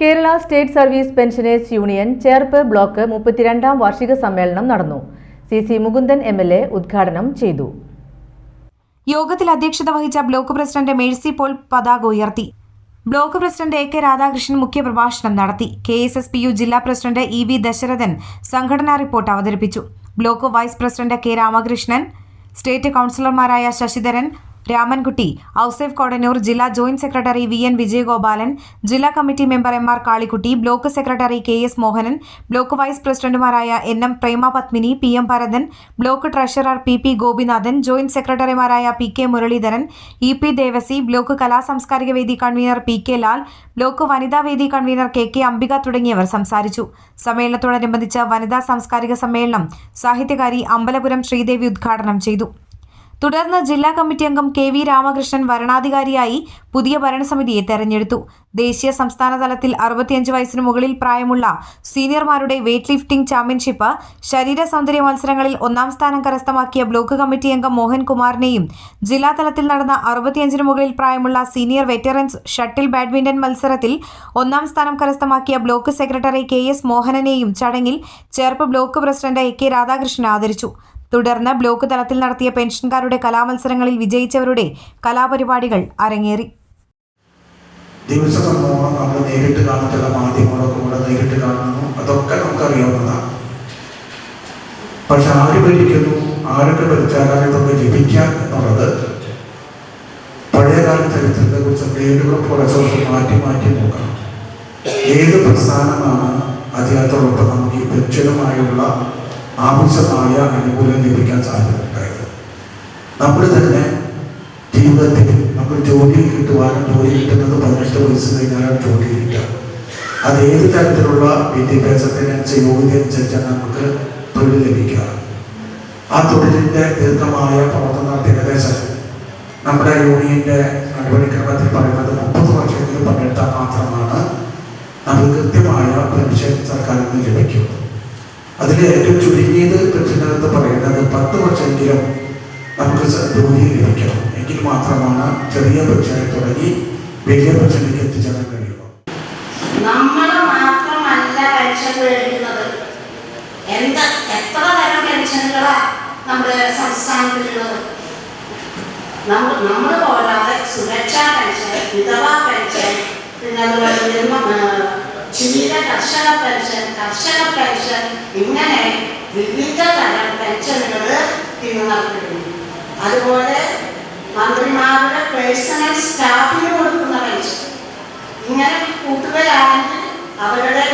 Kerala state service pensioners union Cherpu block മുപ്പത്തിരണ്ടാം വാർഷിക സമ്മേളനം നടന്നു. C C Mukundan M L A ഉദ്ഘാടനം ചെയ്തു. യോഗത്തിൽ അധ്യക്ഷത വഹിച്ച ബ്ലോക്ക് പ്രസിഡന്റ് മേഴ്സി പോൾ പതാക ഉയർത്തി. Block president A K Radhakrishnan മുഖ്യപ്രഭാഷണം നടത്തി. K S S P U ജില്ലാ പ്രസിഡന്റ് ഇ വി ദശരഥൻ സംഘടനാ റിപ്പോർട്ട് അവതരിപ്പിച്ചു. Block vice president K Ramakrishnan state കൗൺസിലർമാരായ ശശിധരൻ രാമൻകുട്ടി ഔസേഫ് കോടന്നൂർ ജില്ലാ joint secretary V N Vijayagopalan ജില്ലാ committee member M R Kalikutty block secretary K S Mohanan block vice പ്രസിഡന്റുമാരായ N M Prema Padmini P M Bharathan block treasurer P P Gopinathan joint സെക്രട്ടറിമാരായ P K Muraleedharan E P Devassy block കലാസാംസ്കാരിക വേദി convener P K Lal block വനിതാ വേദി convener K K Ambika തുടങ്ങിയവർ സംസാരിച്ചു. സമ്മേളനത്തോടനുബന്ധിച്ച് വനിതാ സാംസ്കാരിക സമ്മേളനം സാഹിത്യകാരി അമ്പലപുരം ശ്രീദേവി ഉദ്ഘാടനം ചെയ്തു. തുടർന്ന് ജില്ലാ കമ്മിറ്റി അംഗം കെ വി രാമകൃഷ്ണൻ വരണാധികാരിയായി പുതിയ ഭരണസമിതിയെ തെരഞ്ഞെടുത്തു. ദേശീയ സംസ്ഥാന തലത്തിൽ അറുപത്തിയഞ്ച് വയസ്സിന് മുകളിൽ പ്രായമുള്ള സീനിയർമാരുടെ വെയ്റ്റ് ലിഫ്റ്റിംഗ് ചാമ്പ്യൻഷിപ്പ് ശരീര സൗന്ദര്യ മത്സരങ്ങളിൽ ഒന്നാം സ്ഥാനം കരസ്ഥമാക്കിയ ബ്ലോക്ക് കമ്മിറ്റി അംഗം മോഹൻകുമാറിനെയും ജില്ലാ തലത്തിൽ നടന്ന അറുപത്തിയഞ്ചിന് മുകളിൽ പ്രായമുള്ള സീനിയർ വെറ്ററൻസ് ഷട്ടിൽ ബാഡ്മിന്റൺ മത്സരത്തിൽ ഒന്നാം സ്ഥാനം കരസ്ഥമാക്കിയ ബ്ലോക്ക് സെക്രട്ടറി കെ എസ് മോഹനനെയും ചടങ്ങിൽ Cherpu block president A K Radhakrishnan ആദരിച്ചു. തുടർന്ന് ബ്ലോക്ക് തലത്തിൽ നടത്തിയ പെൻഷൻകാരുടെ കലാമത്സരങ്ങളിൽ വിജയിച്ചവരുടെ കലാപരിപാടികൾ അരങ്ങേറി. നമ്മൾ നേരിട്ട് അതൊക്കെ പക്ഷെ ആര് ഭരിക്കുന്നു ആരൊക്കെ ഭരിച്ചാലാണ് ഇതൊക്കെ ലഭിക്കുക എന്നുള്ളത് പഴയകാല ചരിത്രത്തെ കുറിച്ച് പോലെ മാറ്റി മാറ്റി നോക്കണം ഏത് പ്രസ്ഥാനമാണ് അതിനകത്തോടൊപ്പം നമുക്ക് ഈ പെൻഷനുമായുള്ള ആവശ്യമായ അനുകൂലം ലഭിക്കാൻ സാധ്യതയുണ്ടായത്. നമ്മൾ തന്നെ ജീവിതത്തിൽ നമ്മൾ ജോലി കിട്ടുവാനും ജോലി കിട്ടുന്നത് പതിനെട്ട് വയസ്സ് കഴിഞ്ഞാലാണ് ജോലി കിട്ടുക. അത് ഏത് തരത്തിലുള്ള വിദ്യാഭ്യാസത്തിനനുസരിച്ച് യോഗ്യത അനുസരിച്ചാണ് നമുക്ക് തൊഴിൽ ലഭിക്കുക. ആ തൊഴിലിന്റെ ദീർഘമായ പ്രവർത്തനം ഏകദേശം നമ്മുടെ യൂണിയന്റെ നടപടിക്രമത്തിൽ പറയുന്നത് മുപ്പത് വർഷമെങ്കിലും പങ്കെടുത്താൽ മാത്രമാണ് നമുക്ക് കൃത്യമായ പെൻഷൻ സർക്കാരിൽ നിന്ന് ലഭിക്കും അതിൽ ഏറ്റവും ചുരുങ്ങിയത് പെൻഷനകത്ത് പറയുന്നത് പത്ത് വർഷമെങ്കിലും നമുക്ക് ജോലി ലഭിക്കണം എങ്കിൽ മാത്രമാണ് ചെറിയ പെൻഷനിൽ തുടങ്ങി വലിയ പെൻഷനിലേക്ക് എത്തിച്ചേരാൻ കഴിയുള്ളൂ. നമ്മൾ മാത്രമല്ല നമ്മുടെ സംസ്ഥാനത്തിലുള്ളത്? നമ്മൾ നമ്മൾ സുരക്ഷാ പെൻഷൻ വിധവാ പെൻഷൻ പിന്നെ അതുപോലെ കർഷക പെൻഷൻ ഇങ്ങനെ വിവിധ തരം പെൻഷനുകൾ ഇന്ന് അതുപോലെ മന്ത്രിമാരുടെ പേഴ്സണൽ സ്റ്റാഫിന് കൊടുക്കുന്ന പെൻഷൻ. ഇങ്ങനെ കൂട്ടുകയാണെങ്കിൽ അവരുടെ